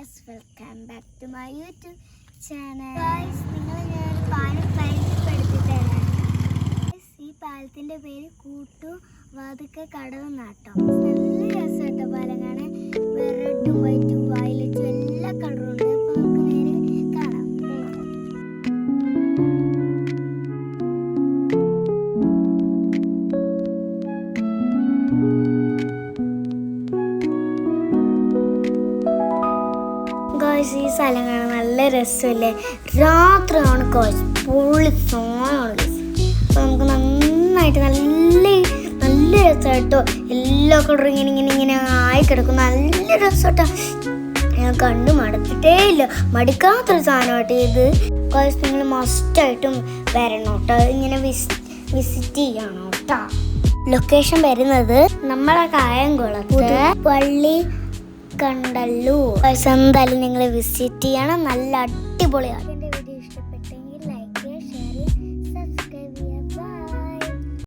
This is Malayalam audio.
Guys welcome back to my YouTube channel guys നിങ്ങൾ ഞാൻ പാലം പരിചയപ്പെടുത്തിത്തരാം. Guys, ഈ പാലത്തിന്റെ പേര് കൂട്ടു വാതുക്ക കടവ് നാട്ടം നല്ല രസമാട്ടോ പാലം കാണാൻ. വൈറ്റും ഗോയ്സ് ഈ സ്ഥലം കാണാൻ നല്ല രസമല്ലേ? രാത്രിയാണ് ഗോയ്സ് പൊള്ളി സോണാണ് ഗോയ്സ് അപ്പോൾ നമുക്ക് നന്നായിട്ട് നല്ല നല്ല രസമായിട്ടോ. എല്ലാ കളറും ഇങ്ങനെ ഇങ്ങനെ ഇങ്ങനെ ആയി കിടക്കും. നല്ല രസമായിട്ടോ. ഞാൻ കണ്ടു മടുത്തിട്ടേ ഇല്ല. മടുക്കാത്തൊരു സാധനമായിട്ട് ഇത്. ഗോയ്സ് നിങ്ങൾ മസ്റ്റായിട്ടും വരണം കേട്ടോ ഇങ്ങനെ വിസ് വിസിറ്റ് ചെയ്യണം കേട്ടോ ലൊക്കേഷൻ വരുന്നത് നമ്മളെ കായംകുളത്ത്. പള്ളി കണ്ടല്ലോ. എന്തായാലും നിങ്ങൾ വിസിറ്റ് ചെയ്യണം. നല്ല അടിപൊളിയാണ്